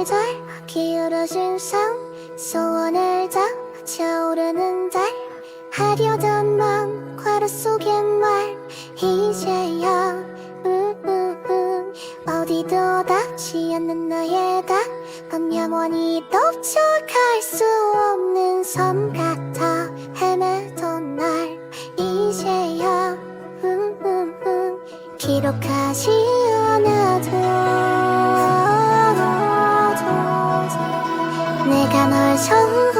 달달 기울어진 삶 소원을 다 차오르는 달 하려던 맘 과로 속의 말 이제야 음, 음, 음. 어디도 닿지 않는 나의 답밤 영원히 도착할 수 없는 섬 같아 헤매던 날 이제야 음, 음, 음. 기록하지 않아도 내가 널 좋은